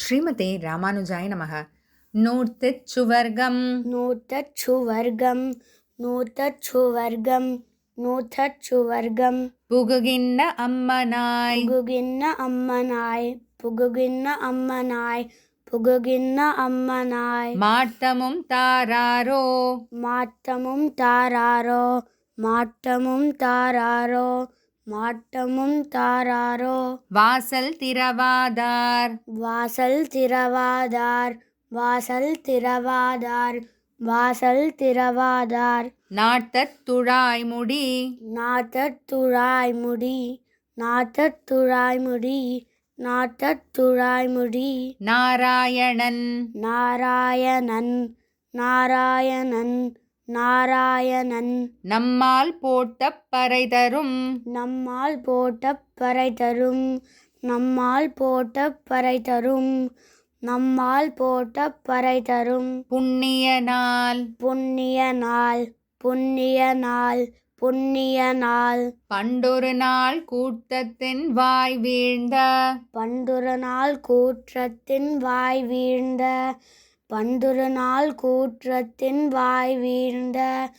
ஸ்ரீமதே ராமானுஜாய நமக. நூற்றுச் சுவர்க்கம் நூற்றச்சுவர்க்கம் நூற்றச்சுவர்க்கம் நூற்றச்சுவர்க்கம் புகுகின்ற அம்மனாய். புகுகின்ற அம்மனாய் புகுகின்ற அம்மனாய் புகுகின்ற அம்மனாய். மாட்டமும் தாராரோ. மாட்டமும் தாராரோ மாட்டமும் தாராரோ. மாட்டமும் தாராரோ? வாசல் திரவாதார் வாசல் திறவாதார். வாசல் திறவாதார். வாசல் திறவாதார். நாட்டத் துழாய்முடி. நாட்டத்துழாய் முடி நாட்டத்துழாய் முடி நாட்டத்துழாய் முடி நாராயணன். நாராயணன். நாராயணன். நாராயணன். நம்மால் போட்ட பறை தரும். நம்மால் போட்ட பறை தரும். நம்மால் போட்ட பறை தரும். நம்மால் போட்ட பறை தரும். புண்ணிய நாள். புண்ணிய நாள். புண்ணிய நாள். புண்ணிய நாள். பண்டொரு நாள் கூட்டத்தின் வாய் வீழ்ந்த. பண்டுரு நாள் கூற்றத்தின் வாய் வீழ்ந்த. பண்டுரு நாள் கூற்றத்தின் வாய் வீழ்ந்த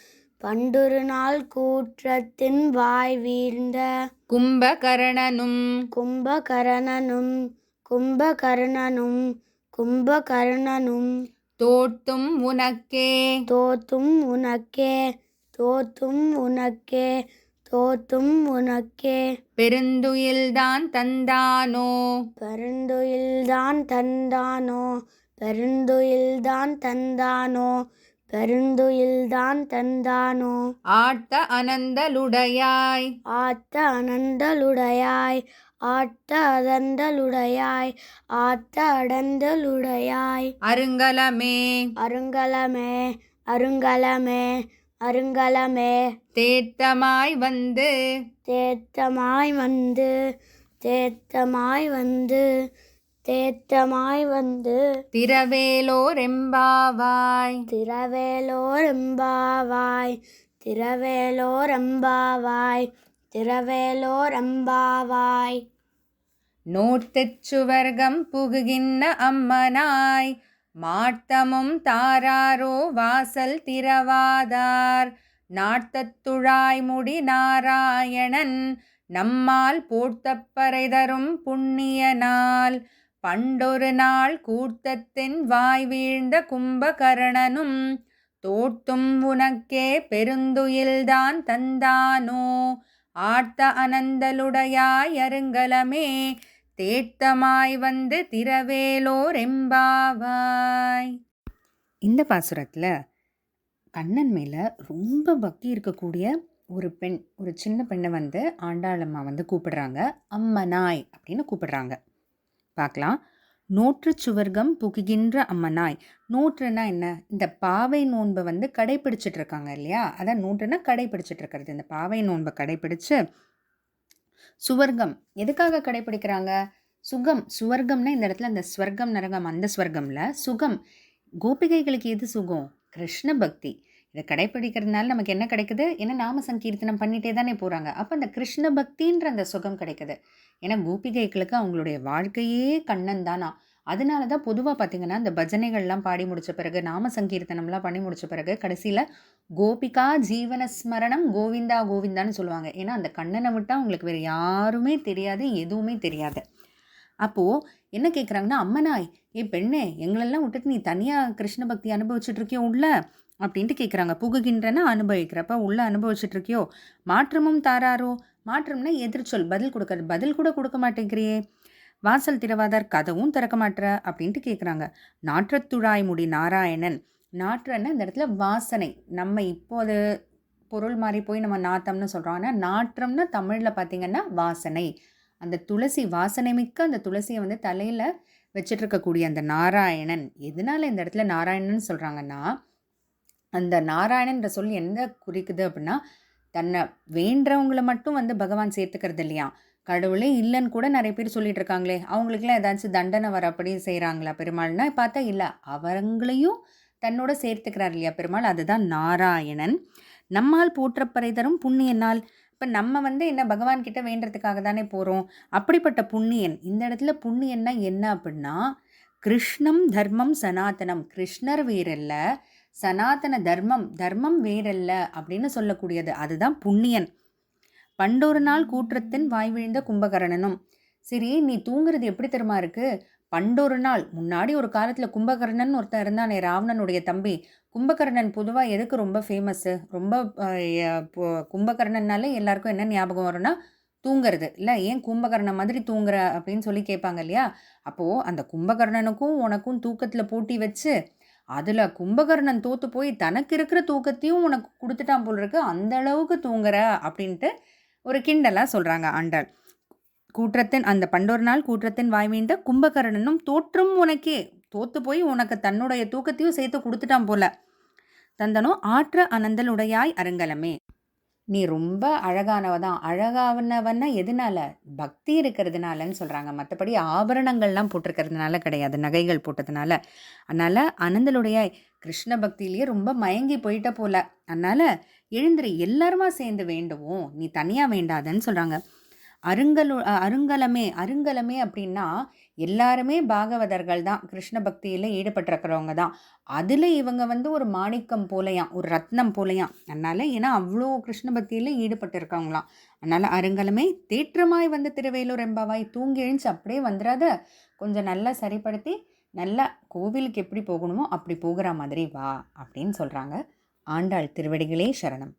பண்டுரு நாள் கூற்றத்தின் வாய் வீழ்ந்த. கும்பகரணனும் கும்பகரணனும் கும்பகர்ணனும் கும்பகர்ணனும். தோட்டும் உனக்கே. தோத்தும் உனக்கே தோத்தும் உனக்கே தோத்தும் உனக்கே. பெருந்துயில்தான் தந்தானோ? பெருந்துயில்தான் தந்தானோ? பெருந்துயில்தான் தந்தானோ? பெருந்துயில்தான் தந்தானோ? ஆட்ட அனந்தலுடையாய். ஆத்த அனந்தலுடையாய். ஆட்ட அதந்தலுடையாய். ஆத்த அடந்தலுடையாய். அருங்கலமே. அருங்கலமே. அருங்கலமே. அருங்கலமே. தேட்டமாய் வந்து. தேத்தமாய் வந்து. தேத்தமாய் வந்து. தேத்தமாய் வந்து திரவேலோர் எம்பாவாய் திரவேலோர் எம்பாவாய் திரவேலோர் எம்பாவாய் திரவேலோர் எம்பாவாய் நோட்டுச் சுவர்க்கம் புகுகின்ற அம்மனாய் மாட்டமும் தாராரோ வாசல் திரவாதார் நாட்டத்துழாய் முடி நாராயணன் நம்மால் போட்டப்பறை தரும் புண்ணிய நாள் பண்டொரு நாள் கூட்டத்தின் வாய் வீழ்ந்த கும்பகர்ணனும் தோட்டும் உனக்கே பெருந்துயில்தான் தந்தானோ? ஆர்த்த அனந்தலுடையாய் அருங்கலமே தேட்டமாய் வந்து திரவேலோர் எம்பாவாய் இந்த பாசுரத்தில் கண்ணன் மேலே ரொம்ப பக்தி இருக்கக்கூடிய ஒரு பெண் ஒரு சின்ன பெண்ணை வந்து ஆண்டாளம்மா வந்து கூப்பிடுறாங்க. அம்மனாய் அப்படின்னு கூப்பிடுறாங்க. பார்க்கலாம். நோற்று சுவர்க்கம் புகுகின்ற அம்மனாய். நூற்றுனா என்ன? இந்த பாவை நோன்பை வந்து கடைப்பிடிச்சிட்டு இருக்காங்க இல்லையா? அதான் நூற்றுனா கடைப்பிடிச்சிட்டு இருக்கிறது. இந்த பாவை நோன்பை கடைப்பிடிச்சு சுவர்க்கம். எதுக்காக கடைப்பிடிக்கிறாங்க? சுகம். சுவர்க்கம்னா இந்த இடத்துல அந்த ஸ்வர்க்கம் நரகம் அந்த ஸ்வர்க்கம்ல சுகம். கோபிகைகளுக்கு எது சுகம்? கிருஷ்ண பக்தி. இதை கடைப்பிடிக்கிறதுனால நமக்கு என்ன கிடைக்குது? ஏன்னா நாம சங்கீர்த்தனம் பண்ணிட்டே தானே போகிறாங்க அப்போ அந்த கிருஷ்ண பக்தின்ற அந்த சுகம் கிடைக்குது. ஏன்னா கோபிகைகளுக்கு அவங்களுடைய வாழ்க்கையே கண்ணன் தானா? அதனால தான் பொதுவாக பார்த்தீங்கன்னா இந்த பஜனைகள்லாம் பாடி முடித்த பிறகு நாம சங்கீர்த்தனம்லாம் பண்ணி முடித்த பிறகு கடைசியில் கோபிகா ஜீவன ஸ்மரணம் கோவிந்தா கோவிந்தான்னு சொல்லுவாங்க. ஏன்னா அந்த கண்ணனை விட்டால் அவங்களுக்கு வேறு யாருமே தெரியாது எதுவுமே தெரியாது. அப்போது என்ன கேட்குறாங்கன்னா அம்மனாய் ஏ பெண்ணே எங்களெல்லாம் விட்டுட்டு நீ தனியாக கிருஷ்ண பக்தி அனுபவிச்சுட்ருக்கியோ உள்ள? அப்படின்ட்டு கேட்குறாங்க புகுகின்றன அனுபவிக்கிறப்ப உள்ள அனுபவிச்சுட்டு இருக்கியோ மாற்றமும் தாராரோ? மாற்றம்னா எதிர்ச்சொல் பதில் கொடுக்க பதில் கூட கொடுக்க மாட்டேங்கிறியே. வாசல் திறவாதார் கதவும் திறக்க மாட்டுற அப்படின்ட்டு கேட்குறாங்க நாற்றத்துழாய் முடி நாராயணன். நாற்றன்னா இந்த இடத்துல வாசனை. நம்ம இப்போது பொருள் மாறி போய் நம்ம நாத்தம்னு சொல்கிறோம் ஆனால் நாற்றம்னா தமிழில் பார்த்திங்கன்னா வாசனை. அந்த துளசி வாசனை மிக்க அந்த துளசியை வந்து தலையில் வச்சிட்ருக்கக்கூடிய அந்த நாராயணன். எதனால இந்த இடத்துல நாராயணன் சொல்கிறாங்கன்னா அந்த நாராயணன்ற சொல் என்ன குறிக்குது அப்படின்னா தன்னை வேண்டவங்கள மட்டும் வந்து பகவான் சேர்த்துக்கிறது இல்லையா? கடவுளே இல்லைன்னு கூட நிறைய பேர் சொல்லிட்டு இருக்காங்களே அவங்களுக்குலாம் ஏதாச்சும் தண்டனை வர அப்படி செய்கிறாங்களா பெருமாள்னா பார்த்தா இல்லை அவங்களையும் தன்னோட சேர்த்துக்கிறார் இல்லையா பெருமாள் அதுதான் நாராயணன். நம்மால் போற்றப்பறை தரும் புண்ணிய நாள் இப்போ நம்ம வந்து என்ன பகவான் கிட்ட வேண்டுறதுக்காக தானே போகிறோம் அப்படிப்பட்ட புண்ணியன் இந்த இடத்துல புண்ணியன்னா என்ன அப்படின்னா கிருஷ்ணம் தர்மம் சனாதனம். கிருஷ்ணர் வேறல்ல சனாதன தர்மம் தர்மம் வேறல்ல அப்படின்னு சொல்லக்கூடியது. அதுதான் புண்ணியன். பண்டொரு நாள் கூற்றத்தின் வாய் விழுந்த கும்பகர்ணனும் சரி நீ தூங்குறது எப்படி தெரியுமா இருக்கு? பண்டொரு நாள் முன்னாடி ஒரு காலத்தில் கும்பகர்ணன் ஒருத்தன் இருந்தானே ராவணனுடைய தம்பி. கும்பகர்ணன் பொதுவாக எதுக்கு ரொம்ப ஃபேமஸ்ஸு ரொம்ப கும்பகர்ணன்னாலே எல்லாருக்கும் என்ன ஞாபகம் வரும்னா தூங்குறது. இல்லை ஏன் கும்பகர்ணன் மாதிரி தூங்குற? அப்படின்னு சொல்லி கேட்பாங்க இல்லையா? அப்போது அந்த கும்பகர்ணனுக்கும் உனக்கும் தூக்கத்தில் போட்டி வச்சு அதில் கும்பகர்ணன் தோற்று போய் தனக்கு இருக்கிற தூக்கத்தையும் உனக்கு கொடுத்துட்டான் போல் இருக்கு. அந்த அளவுக்கு தூங்குற அப்படின்ட்டு ஒரு கிண்டலாக சொல்கிறாங்க ஆண்டாள் கூற்றத்தின் அந்த பண்டொரு நாள் கூற்றத்தின் வாய்மீண்ட கும்பகர்ணனும் தோற்றும் உனக்கே. தோத்து போய் உனக்கு தன்னுடைய தூக்கத்தையும் சேர்த்து கொடுத்துட்டான் போல. தந்தனோ ஆற்ற அனந்தலுடையாய் அருங்கலமே. நீ ரொம்ப அழகானவ தான் அழகானவன்னா எதனால? பக்தி இருக்கிறதுனாலன்னு சொல்கிறாங்க மற்றபடி ஆபரணங்கள்லாம் போட்டிருக்கிறதுனால கிடையாது. நகைகள் போட்டதுனால. அதனால் அனந்தலுடைய கிருஷ்ண பக்தியிலேயே ரொம்ப மயங்கி போயிட்ட போல. அதனால் எழுந்திரி. எல்லாருமா சேர்ந்து வேண்டுவோம். நீ தனியாக வேண்டாதன்னு சொல்கிறாங்க அருங்கலு அருங்கலமே அருங்கலமே அப்படின்னா எல்லாருமே பாகவதர்கள் தான். கிருஷ்ண பக்தியில் ஈடுபட்டிருக்கிறவங்க தான். அதில் இவங்க வந்து ஒரு மாணிக்கம் போலையாம் ஒரு ரத்னம் போலையாம். அதனால் ஏன்னா அவ்வளோ கிருஷ்ண பக்தியில் ஈடுபட்டிருக்கவங்களாம் அதனால் அருங்கலமே தேற்றமாய் வந்து திருவேலூர் எம்பாவாய் தூங்கி எழுந்துச்சு அப்படியே வந்துடாத. கொஞ்சம் நல்லா சரிப்படுத்தி நல்லா கோவிலுக்கு எப்படி போகணுமோ அப்படி போகிற மாதிரி வா அப்படின்னு சொல்கிறாங்க ஆண்டாள் திருவடிகளே சரணம்.